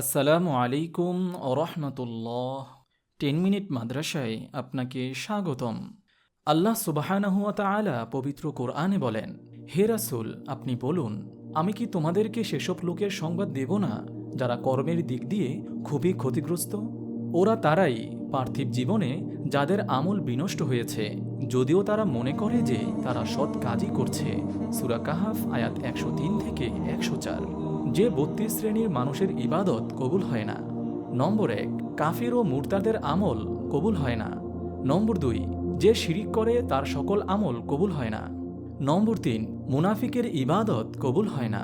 আসসালামু আলাইকুম রহমতুল্লাহ ten minute মাদ্রাসায় আপনাকে স্বাগতম। আল্লাহ তাআলা পবিত্র কোরআনে বলেন, হে রাসূল, আপনি বলুন, আমি কি তোমাদেরকে সেসব লোকের সংবাদ দেব না যারা কর্মের দিক দিয়ে খুবই ক্ষতিগ্রস্ত? ওরা তারাই পার্থিব জীবনে যাদের আমল বিনষ্ট হয়েছে, যদিও তারা মনে করে যে তারা সৎ কাজই করছে। সুরা কাহাফ আয়াত একশো তিন থেকে একশো চার। যে বত্রিশ শ্রেণির মানুষের ইবাদত কবুল হয় না। নম্বর এক, কাফির ও মুরতাদের আমল কবুল হয় না। নম্বর দুই, যে শিরিক করে তার সকল আমল কবুল হয় না। নম্বর তিন, মুনাফিকের ইবাদত কবুল হয় না।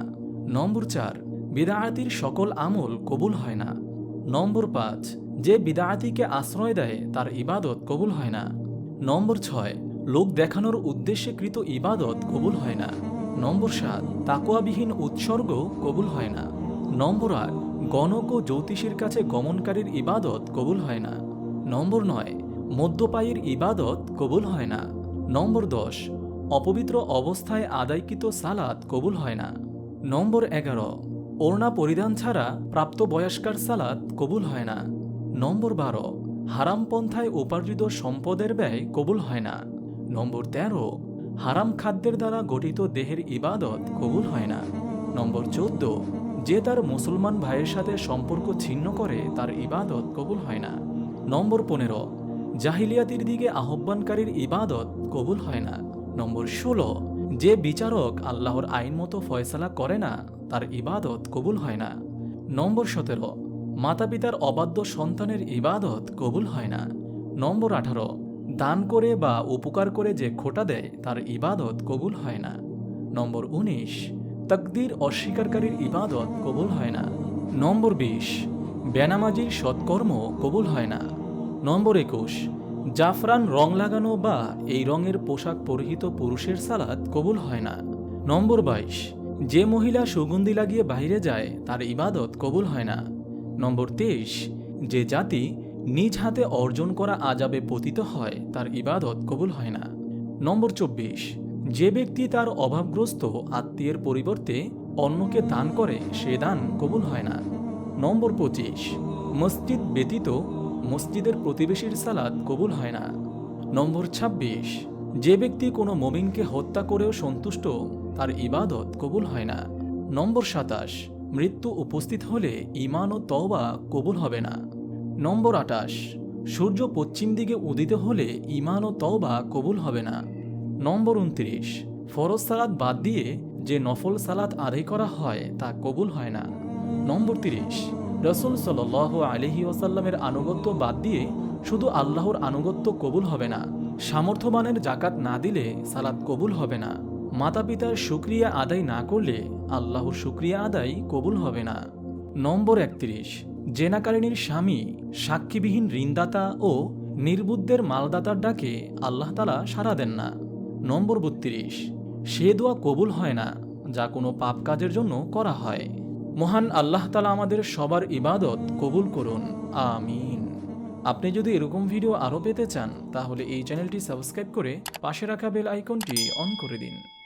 নম্বর চার, বিদায়াতির সকল আমল কবুল হয় না। নম্বর পাঁচ, যে বিদায়াতিকে আশ্রয় দেয় তার ইবাদত কবুল হয় না। নম্বর ছয়, লোক দেখানোর উদ্দেশ্যে কৃত ইবাদত কবুল হয় না। নম্বর সাত, তাকোয়াবিহীন উৎসর্গ কবুল হয় না। নম্বর আট, গণক ও জ্যোতিষীর কাছে গমনকারীর ইবাদত কবুল হয় না। নম্বর নয়, মদ্যপায়ীর ইবাদত কবুল হয় না। নম্বর দশ, অপবিত্র অবস্থায় আদায়কৃত সালাত কবুল হয় না। নম্বর এগারো, ওড়না পরিধান ছাড়া প্রাপ্ত বয়স্কার সালাত কবুল হয় না। নম্বর বারো, হারামপন্থায় উপার্জিত সম্পদের ব্যয় কবুল হয় না। নম্বর তেরো হারাম খাদ্যের দ্বারা গঠিত দেহের ইবাদত কবুল হয় না। নম্বর চোদ্দ, যে তার মুসলমান ভাইয়ের সাথে সম্পর্ক ছিন্ন করে, তার ইবাদত কবুল হয় না। নম্বর পনেরো, জাহিলিয়াতির দিকে আহ্বানকারীর ইবাদত কবুল হয় না। নম্বর ষোলো, যে বিচারক আল্লাহর আইন মতো ফয়সালা করে না, তার ইবাদত কবুল হয় না। নম্বর সতেরো মাতা পিতার অবাধ্য সন্তানের ইবাদত কবুল হয় না। নম্বর আঠারো দান করে বা উপকার করে যে খোটা দেয়, তার ইবাদত কবুল হয় না। নম্বর উনিশ, তকদির অস্বীকারীর ইবাদত কবুল হয় না। নম্বর বিশ, বেনামাজির সৎকর্ম কবুল হয় না। নম্বর একুশ, জাফরান রং লাগানো বা এই রঙের পোশাক পরিহিত পুরুষের সালাদ কবুল হয় না। নম্বর বাইশ, যে মহিলা সুগন্ধি লাগিয়ে বাইরে যায়, তার ইবাদত কবুল হয় না। নম্বর তেইশ, যে জাতি নিজ হাতে অর্জন করা আজাবে পতিত হয়, তার ইবাদত কবুল হয় না। নম্বর চব্বিশ, যে ব্যক্তি তার অভাবগ্রস্ত আত্মীয়ের পরিবর্তে অন্যকে দান করে, সে দান কবুল হয় না। নম্বর পঁচিশ, মসজিদ ব্যতীত মসজিদের প্রতিবেশীর সালাদ কবুল হয় না। নম্বর ২৬ যে ব্যক্তি কোনো মমিনকে হত্যা করেও সন্তুষ্ট, তার ইবাদত কবুল হয় না। নম্বর সাতাশ, মৃত্যু উপস্থিত হলে ইমান ও তওবা কবুল হবে না। নম্বর আটাশ। সূর্য পশ্চিম দিকে উদিত হলে ইমান ও তওবা কবুল হবে না। নম্বর উনত্রিশ। ফরজ সালাদ বাদ দিয়ে যে নফল সালাত আদায় করা হয় তা কবুল হয় না। নম্বর তিরিশ। রসুল সাল আলহি ওসাল্লামের আনুগত্য বাদ দিয়ে শুধু আল্লাহর আনুগত্য কবুল হবে না, সামর্থ্যবানের জাকাত না দিলে সালাত কবুল হবে না। মাতা পিতার সুক্রিয়া আদায় না করলে আল্লাহর সুক্রিয়া আদায় কবুল হবে না। নম্বর একত্রিশ। জেনাকারিনীর স্বামী, সাক্ষীবিহীন ঋণদাতা ও নির্বুদ্ধের মালদাতার ডাকে আল্লাহ তালা সাড়া দেন না। নম্বর বত্রিশ, সে দোয়া কবুল হয় না, যা কোনো পাপ কাজের জন্য করা হয়। মহান আল্লাহ তালা আমাদের সবার ইবাদত কবুল করুন। আমিন। আপনি যদি এরকম ভিডিও আরও পেতে চান, তাহলে এই চ্যানেলটি সাবস্ক্রাইব করে পাশে রাখা বেল আইকনটি অন করে দিন।